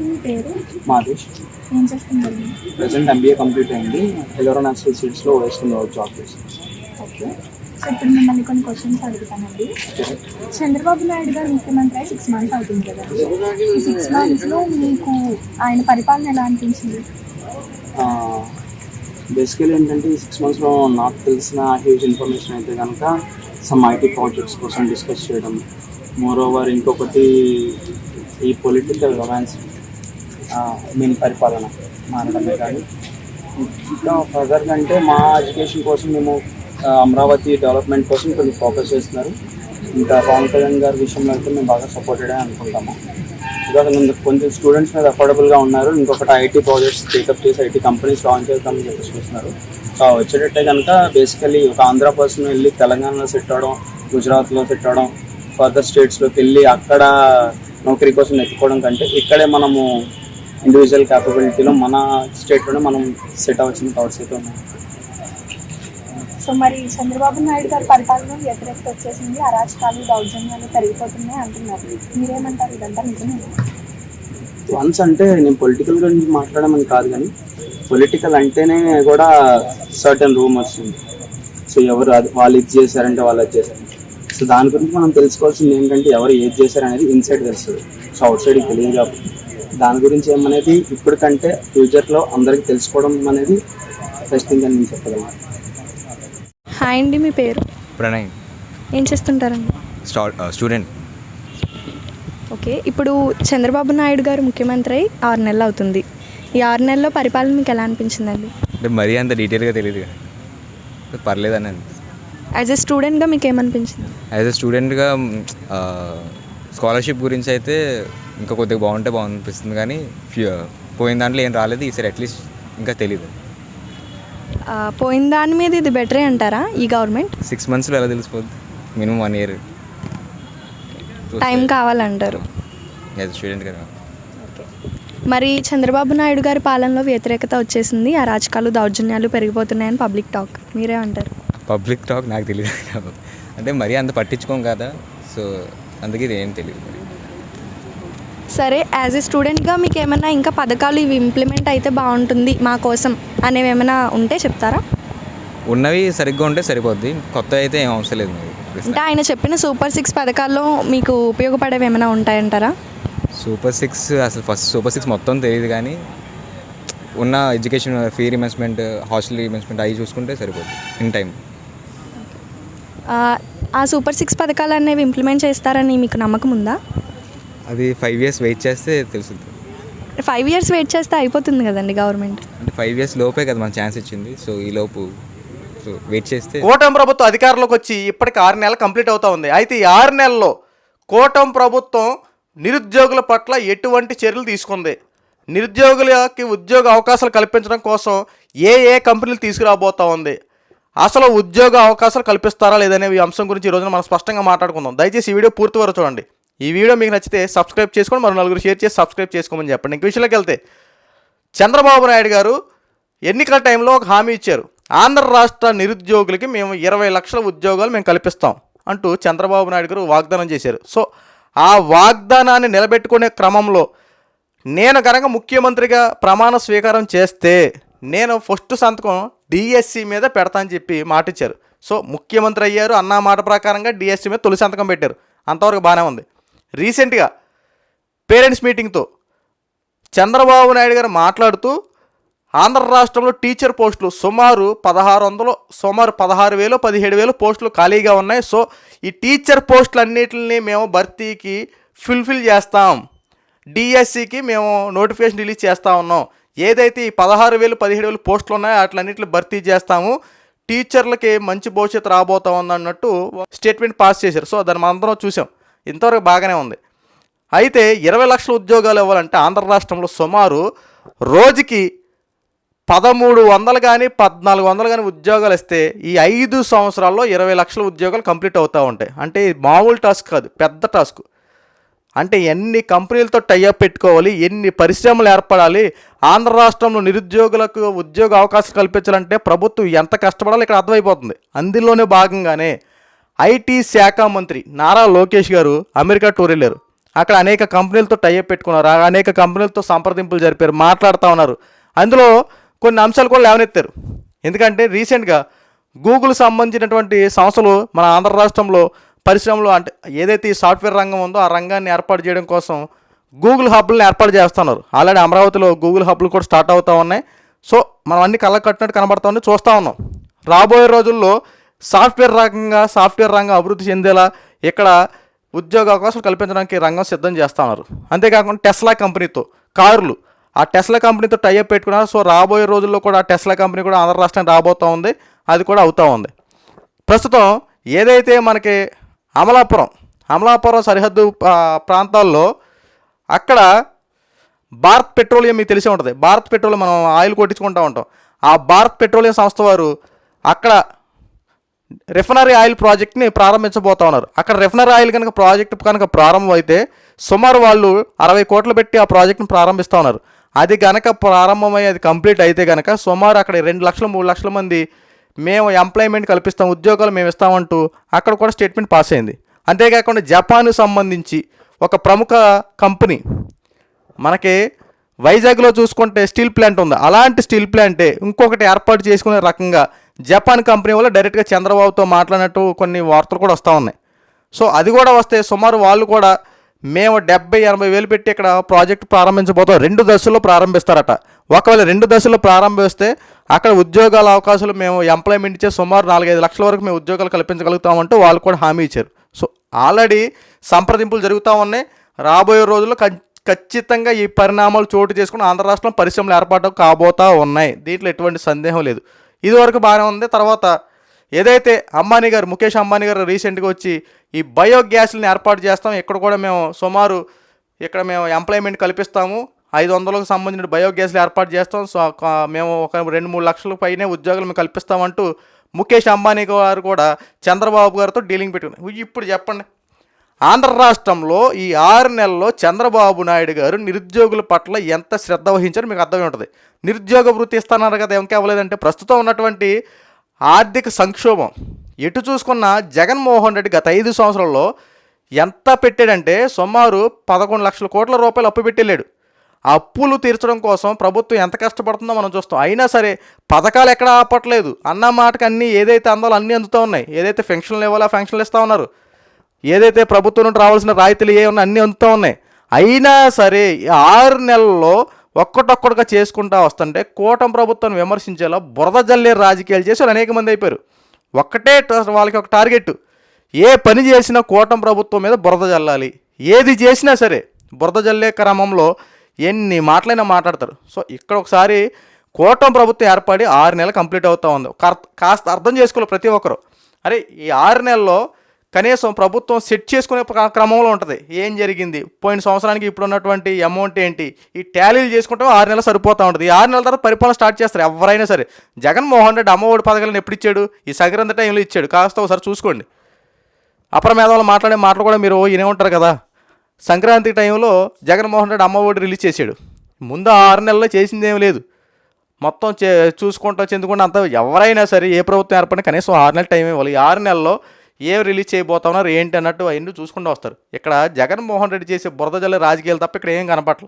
మీ పేరు? మాదేశ్ ఏం చేస్తున్నారు? ప్రజెంట్ ఎంబీఏ కంప్లీట్ అయింది. ఎలోరా నేషనల్ సీట్స్లో వేసుకున్న జాబ్ చేసింది ఓకే. సో ఇప్పుడు మిమ్మల్ని కొన్ని క్వశ్చన్స్ అడుగుతానండి. చంద్రబాబు నాయుడు గారు ముఖ్యమంత్రి సిక్స్ మంత్స్ అవుతుంది కదా. ఈ సిక్స్ మంత్స్లో మీకు ఆయన పరిపాలన ఎలా అనిపించింది? బేసికలీ ఏంటంటే ఈ సిక్స్ మంత్స్లో నాకు తెలిసిన హ్యూజ్ ఇన్ఫర్మేషన్ అయితే కనుక సమ్ ఐటీ ప్రాజెక్ట్స్ కోసం డిస్కస్ చేయడం. మోర్ ఓవర్ ఇంకొకటి ఈ పొలిటికల్ రొమాన్స్ మీన్ పరిపాలన మారడమే కానీ. ఇంకా ఫర్దర్ అంటే మా ఎడ్యుకేషన్ కోసం మేము అమరావతి డెవలప్మెంట్ కోసం కొన్ని ఫోకస్ చేస్తున్నారు. ఇంకా పవన్ కళ్యాణ్ గారి విషయంలో అయితే మేము బాగా సపోర్టెడ్ అనుకుంటాము. ఇవాళ ముందు కొంచెం స్టూడెంట్స్ మీద అఫోర్డబుల్గా ఉన్నారు. ఇంకొకటి ఐటీ ప్రాజెక్ట్స్ టేకప్ చేసి ఐటీ కంపెనీస్ లాంచ్ చేద్దామని చెప్పి చూస్తున్నారు సో వచ్చేటట్టే కనుక బేసికలీ ఒక ఆంధ్ర పర్సన్ వెళ్ళి తెలంగాణలో సెట్ అవడం గుజరాత్లో సెట్ అవడం ఫర్దర్ స్టేట్స్లోకి వెళ్ళి అక్కడ నౌకరీ కోసం ఎత్తుకోవడం కంటే ఇక్కడే మనము ఇండివిజువల్ క్యాపబిలిటీలో మన స్టేట్లోనే మనం సెట్ అవ్వాల్సిన థాట్స్ అయితే ఉన్నాయి. సో మరి చంద్రబాబు నాయుడు గారి పరిపాలన వ్యతిరేకత వచ్చేసింది. అరాచకాలు దౌర్జన్యాలు పెరిగిపోతున్నాయి అంటున్నారు. మీరేమంటారు? ఇదంతా నిజమే వన్స్ అంటే నేను పొలిటికల్ గురించి మాట్లాడమని కాదు కానీ పొలిటికల్ అంటేనే కూడా సర్టన్ రూమర్స్ ఉంది సో ఎవరు అది వాళ్ళు ఇది చేశారంటే వాళ్ళు అది చేశారు. సో దాని గురించి మనం తెలుసుకోవాల్సింది ఏంటంటే ఎవరు ఏది చేశారు అనేది ఇన్సైడ్ తెలుస్తుంది. సో అవుట్ సైడ్ తెలియదు కాబట్టి. దాని గురించి ఏమనేది ఇప్పటికంటే ఫ్యూచర్లో అందరికీ తెలుసుకోవడం అనేది బెస్ట్ థింగ్ అని నేను చెప్పగలను. హాయ్ అండి మీ పేరు? ప్రణయ్. ఏం చేస్తుంటారండి? స్టా స్టూడెంట్. ఓకే ఇప్పుడు చంద్రబాబు నాయుడు గారు ముఖ్యమంత్రి అయి ఆరు నెలలు అవుతుంది. ఈ ఆరు నెలల్లో పరిపాలన మీకు ఎలా అనిపించిందండి? అంటే మరీ అంత డీటెయిల్గా తెలియదు కదా పర్లేదని యాజ్ ఎ స్టూడెంట్గా మీకు ఏమనిపించింది? యాజ్ ఎ స్టూడెంట్గా స్కాలర్షిప్ గురించి అయితే ఇంకా కొద్దిగా బాగుంటే బాగుంది కానీ ఫ్యూ పోయిన దాంట్లో ఏం రాలేదు. ఈసారి అట్లీస్ట్ ఇంకా తెలియదు ఆ, పోయిన దాని మీద ఇది బెటరే అంటారా ఈ గవర్నమెంట్? సిక్స్ మంత్స్లో ఎలా తెలిసిపోద్ది? మినిమం వన్ ఇయర్ టైం కావాలంటారు. స్టూడెంట్ కదా మరి చంద్రబాబు నాయుడు గారి పాలనలో వ్యతిరేకత వచ్చేసింది. ఆ రాజకాలు దౌర్జన్యాలు పెరిగిపోతున్నాయని పబ్లిక్ టాక్ మీరే అంటారు. పబ్లిక్ టాక్ నాకు తెలియదు అంటే మరీ అంత పట్టించుకోం కదా? సో అందుకే ఇది ఏం తెలియదు మరి. సరే యాజ్ ఎ స్టూడెంట్గా మీకు ఏమైనా ఇంకా పథకాలు ఇవి ఇంప్లిమెంట్ అయితే బాగుంటుంది మా కోసం అనేవి ఏమైనా ఉంటే చెప్తారా? ఉన్నవి సరిగ్గా ఉంటే సరిపోద్ది. కొత్త అయితే ఏం అవసరం లేదు మరి. అంటే ఆయన చెప్పిన సూపర్ సిక్స్ పథకాల్లో మీకు ఉపయోగపడేవి ఏమైనా ఉంటాయంటారా? సూపర్ సిక్స్ అసలు ఫస్ట్ సూపర్ సిక్స్ మొత్తం తెలియదు కానీ ఉన్న education fee reimbursement hostel reimbursement అవి చూసుకుంటే సరిపోద్ది. ఇన్ టైం ఆ, సూపర్ సిక్స్ పథకాలు అనేవి ఇంప్లిమెంట్ చేస్తారని మీకు నమ్మకం ఉందా? అది ఫైవ్ ఇయర్స్ వెయిట్ చేస్తే తెలుస్తుంది. ఫైవ్ ఇయర్స్ వెయిట్ చేస్తే అయిపోతుంది కదండి గవర్నమెంట్ అంటే ఫైవ్ ఇయర్స్ లోపే కదా మన ఛాన్స్ ఇచ్చింది సో ఈ లోపు సో వెయిట్ చేస్తే కూటమి ప్రభుత్వం అధికారంలోకి వచ్చి ఇప్పటికి ఆరు నెలలు కంప్లీట్ అవుతా ఉంది. అయితే ఈ ఆరు నెలల్లో కూటమి ప్రభుత్వం నిరుద్యోగుల పట్ల ఎటువంటి చర్యలు తీసుకుంది? నిరుద్యోగులకి ఉద్యోగ అవకాశాలు కల్పించడం కోసం ఏ ఏ కంపెనీలు తీసుకురాబోతా ఉంది? అసలు ఉద్యోగ అవకాశాలు కల్పిస్తారా లేదనే ఈ అంశం గురించి ఈ రోజున మనం స్పష్టంగా మాట్లాడుకుందాం. దయచేసి ఈ వీడియో పూర్తి వరకు చూడండి. ఈ వీడియో మీకు నచ్చితే సబ్స్క్రైబ్ చేసుకొని మరో నలుగురు షేర్ చేసి సబ్స్క్రైబ్ చేసుకోమని చెప్పండి. ఇంక విషయంలోకి వెళ్తే చంద్రబాబు నాయుడు గారు ఎన్నికల టైంలో ఒక హామీ ఇచ్చారు. ఆంధ్ర రాష్ట్ర నిరుద్యోగులకి మేము ఇరవై లక్షల ఉద్యోగాలు మేము కల్పిస్తాం అంటూ చంద్రబాబు నాయుడు గారు వాగ్దానం చేశారు. సో ఆ వాగ్దానాన్ని నిలబెట్టుకునే క్రమంలో నేను కనుక ముఖ్యమంత్రిగా ప్రమాణ స్వీకారం చేస్తే నేను ఫస్ట్ సంతకం డిఎస్సి మీద పెడతా అని చెప్పి మాట ఇచ్చారు సో ముఖ్యమంత్రి అయ్యారు అన్న మాట ప్రకారంగా డిఎస్సి మీద తొలి సంతకం పెట్టారు. అంతవరకు బాగానే ఉంది. రీసెంట్గా పేరెంట్స్ మీటింగ్తో చంద్రబాబు నాయుడు గారు మాట్లాడుతూ ఆంధ్ర రాష్ట్రంలో టీచర్ పోస్టులు సుమారు పదహారు వందలు సుమారు పదహారు వేలు పదిహేడు వేలు పోస్టులు ఖాళీగా ఉన్నాయి. సో ఈ టీచర్ పోస్టులు అన్నిటిని మేము భర్తీకి ఫుల్ఫిల్ చేస్తాం. డిఎస్సికి మేము నోటిఫికేషన్ రిలీజ్ చేస్తూ ఉన్నాం. ఏదైతే ఈ పదహారు వేలు పదిహేడు వేలు పోస్టులు ఉన్నాయో వాటిలన్నింటిని భర్తీ చేస్తాము. టీచర్లకి మంచి భవిష్యత్తు రాబోతా ఉందన్నట్టు స్టేట్మెంట్ పాస్ చేశారు. సో దాన్ని మనందరం చూసాం ఇంతవరకు బాగానే ఉంది. అయితే ఇరవై లక్షల ఉద్యోగాలు ఇవ్వాలంటే ఆంధ్ర రాష్ట్రంలో సుమారు రోజుకి పదమూడు వందలు కానీ పద్నాలుగు వందలు కానీ ఉద్యోగాలు ఇస్తే ఈ ఐదు సంవత్సరాల్లో ఇరవై లక్షల ఉద్యోగాలు కంప్లీట్ అవుతూ ఉంటాయి. అంటే మామూలు టాస్క్ కాదు పెద్ద టాస్క్. అంటే ఎన్ని కంపెనీలతో టైఅప్ పెట్టుకోవాలి ఎన్ని పరిశ్రమలు ఏర్పడాలి ఆంధ్ర రాష్ట్రంలో నిరుద్యోగులకు ఉద్యోగ అవకాశం కల్పించాలంటే ప్రభుత్వం ఎంత కష్టపడాలో ఇక్కడ అర్థమైపోతుంది. అందులోనే భాగంగానే ఐటీ శాఖ మంత్రి నారా లోకేష్ గారు అమెరికా టూర్ వెళ్ళారు. అక్కడ అనేక కంపెనీలతో టైఅప్ పెట్టుకున్నారు అనేక కంపెనీలతో సంప్రదింపులు జరిపారు మాట్లాడుతూ ఉన్నారు. అందులో కొన్ని అంశాలు కూడా లేవనెత్తారు. ఎందుకంటే రీసెంట్గా గూగుల్ సంబంధించినటువంటి సంస్థలు మన ఆంధ్ర రాష్ట్రంలో పరిశ్రమలు అంటే ఏదైతే ఈ సాఫ్ట్వేర్ రంగం ఉందో ఆ రంగాన్ని ఏర్పాటు చేయడం కోసం గూగుల్ హబ్లను ఏర్పాటు చేస్తున్నారు. ఆల్రెడీ అమరావతిలో గూగుల్ హబ్లు కూడా స్టార్ట్ అవుతూ ఉన్నాయి. సో మనం అన్ని కళ్ళ కట్టినట్టు కనబడతా ఉన్నాయి చూస్తూ ఉన్నాం. రాబోయే రోజుల్లో సాఫ్ట్వేర్ రంగంగా సాఫ్ట్వేర్ రంగం అభివృద్ధి చెందేలా ఇక్కడ ఉద్యోగ అవకాశాలు కల్పించడానికి రంగం సిద్ధం చేస్తున్నారు అంతేకాకుండా టెస్లా కంపెనీతో కార్లు. ఆ టెస్లా కంపెనీతో టైఅప్ పెట్టుకున్నారు. సో రాబోయే రోజుల్లో కూడా ఆ టెస్లా కంపెనీ కూడా ఆంధ్ర రాష్ట్రానికి రాబోతూ ఉంది అది కూడా అవుతూ ఉంది. ప్రస్తుతం ఏదైతే మనకి అమలాపురం అమలాపురం సరిహద్దు ప్రాంతాల్లో అక్కడ భారత్ పెట్రోలియం మీకు తెలిసే ఉంటుంది. భారత్ పెట్రోలియం మనం ఆయిల్ కొట్టించుకుంటూ ఉంటాం. ఆ భారత్ పెట్రోలియం సంస్థ వారు అక్కడ రిఫైనరీ ఆయిల్ ప్రాజెక్ట్ని ప్రారంభించబోతా ఉన్నారు. అక్కడ రిఫైనరీ ఆయిల్ కనుక ప్రాజెక్ట్ కనుక ప్రారంభం అయితే సుమారు వాళ్ళు అరవై కోట్లు పెట్టి ఆ ప్రాజెక్ట్ని ప్రారంభిస్తూ ఉన్నారు. అది కనుక ప్రారంభమై అది కంప్లీట్ అయితే కనుక సుమారు అక్కడ రెండు లక్షలు మూడు లక్షల మంది మేము ఎంప్లాయ్మెంట్ కల్పిస్తాం ఉద్యోగాలు మేము ఇస్తామంటూ అక్కడ కూడా స్టేట్మెంట్ పాస్ అయింది. అంతేకాకుండా జపాన్కు సంబంధించి ఒక ప్రముఖ కంపెనీ మనకి వైజాగ్లో చూసుకుంటే స్టీల్ ప్లాంట్ ఉంది. అలాంటి స్టీల్ ప్లాంటే ఇంకొకటి ఏర్పాటు చేసుకునే రకంగా జపాన్ కంపెనీ వల్ల డైరెక్ట్గా చంద్రబాబుతో మాట్లాడినట్టు కొన్ని వార్తలు కూడా వస్తూ ఉన్నాయి. సో అది కూడా వస్తే సుమారు వాళ్ళు కూడా మేము డెబ్బై ఎనభై వేలు పెట్టి ఇక్కడ ప్రాజెక్ట్ ప్రారంభించబోతాం రెండు దశల్లో ప్రారంభిస్తారట. ఒకవేళ రెండు దశల్లో ప్రారంభిస్తే అక్కడ ఉద్యోగాల అవకాశాలు మేము ఎంప్లాయ్మెంట్ ఇచ్చే సుమారు నాలుగైదు లక్షల వరకు మేము ఉద్యోగాలు కల్పించగలుగుతామంటూ వాళ్ళు కూడా హామీ ఇచ్చారు. సో ఆల్రెడీ సంప్రదింపులు జరుగుతూ ఉన్నాయి. రాబోయే రోజుల్లో ఖచ్చితంగా ఈ పరిణామాలు చోటు చేసుకుని ఆంధ్ర రాష్ట్రంలో పరిశ్రమలు ఏర్పాటు కాబోతా ఉన్నాయి. దీంట్లో ఎటువంటి సందేహం లేదు. ఇదివరకు బాగానే ఉంది. తర్వాత ఏదైతే అంబానీ గారు ముఖేష్ అంబానీ గారు రీసెంట్గా వచ్చి ఈ బయోగ్యాస్ని ఏర్పాటు చేస్తాం ఇక్కడ కూడా మేము సుమారు ఇక్కడ మేము ఎంప్లాయ్మెంట్ కల్పిస్తాము ఐదు వందలకు సంబంధించిన బయోగ్యాస్లు ఏర్పాటు చేస్తాం సో మేము ఒక రెండు మూడు లక్షల పైనే ఉద్యోగాలు మేము కల్పిస్తామంటూ ముఖేష్ అంబానీ గారు కూడా చంద్రబాబు గారితో డీలింగ్ పెట్టుకున్నారు. ఇప్పుడు చెప్పండి ఆంధ్ర రాష్ట్రంలో ఈ ఆరు నెలల్లో చంద్రబాబు నాయుడు గారు నిరుద్యోగుల పట్ల ఎంత శ్రద్ధ వహించారో మీకు అర్థమై ఉంటుంది. నిరుద్యోగ వృత్తి ఇస్తున్నారు కదా ఏం కావలేదంటే ప్రస్తుతం ఉన్నటువంటి ఆర్థిక సంక్షోభం. ఎటు చూసుకున్న జగన్మోహన్ రెడ్డి గత ఐదు సంవత్సరాల్లో ఎంత పెట్టాడంటే సుమారు పదకొండు లక్షల కోట్ల రూపాయలు అప్పు పెట్టలేడు అప్పులు తీర్చడం కోసం ప్రభుత్వం ఎంత కష్టపడుతుందో మనం చూస్తాం. అయినా సరే పథకాలు ఎక్కడ ఆపట్లేదు. అన్న మాటకు అన్నీ ఏదైతే అందాలో అన్నీ అందుతూ ఉన్నాయి. ఏదైతే ఫెన్షన్లు ఇవ్వాలో ఫెన్షన్లు ఇస్తూ ఉన్నారు. ఏదైతే ప్రభుత్వం నుండి రావాల్సిన రాయితీలు ఏ ఉన్నా అన్నీ అందుతూ ఉన్నాయి. అయినా సరే ఆరు నెలల్లో ఒక్కటొక్కటిగా చేసుకుంటా వస్తుంటే కూటమి ప్రభుత్వాన్ని విమర్శించేలా బురద జల్లే రాజకీయాలు చేసి వాళ్ళు అనేక మంది అయిపోయారు. ఒక్కటే వాళ్ళకి ఒక టార్గెట్ ఏ పని చేసినా కూటమి ప్రభుత్వం మీద బురద జల్లాలి. ఏది చేసినా సరే బురద జల్లే క్రమంలో ఎన్ని మాటలైనా మాట్లాడతారు. సో ఇక్కడ ఒకసారి కూటమి ప్రభుత్వం ఏర్పడి ఆరు నెలలు కంప్లీట్ అవుతూ ఉంది. కాస్త అర్థం చేసుకోవాలి ప్రతి ఒక్కరు. అరే ఈ ఆరు నెలల్లో కనీసం ప్రభుత్వం సెట్ చేసుకునే క్రమంలో ఉంటుంది. ఏం జరిగింది? పోయిన సంవత్సరానికి ఇప్పుడు ఉన్నటువంటి అమౌంట్ ఏంటి? ఈ టాలీలు చేసుకుంటే ఆరు నెలలు సరిపోతూ ఉంటుంది. ఈ ఆరు నెలల తర్వాత పరిపాలన స్టార్ట్ చేస్తారు ఎవరైనా సరే. జగన్మోహన్ రెడ్డి అమ్మఒడి పథకాలను ఎప్పుడు ఇచ్చాడు? ఈ సంక్రాంతి టైంలో ఇచ్చాడు. కాస్త ఒకసారి చూసుకోండి. అపర మేధావులు మాట్లాడే మాటలు కూడా మీరు వినే ఉంటారు కదా. సంక్రాంతి టైంలో జగన్మోహన్ రెడ్డి అమ్మఒడి రిలీజ్ చేశాడు. ముందు ఆరు నెలల్లో చేసిందేం లేదు. మొత్తం చే చూసుకుంటూ చెందుకుంటూ అంతా ఎవరైనా సరే ఏ ప్రభుత్వం ఏర్పడినా కనీసం ఆరు నెలల టైం ఇవ్వాలి. ఈ ఆరు నెలల్లో ఏం రిలీజ్ చేయబోతున్నారు ఏంటి అన్నట్టు అవన్నీ చూసుకుంటూ వస్తారు. ఇక్కడ జగన్మోహన్ రెడ్డి చేసే బురద జల్లి రాజకీయాలు తప్ప ఇక్కడ ఏం కనపట్ల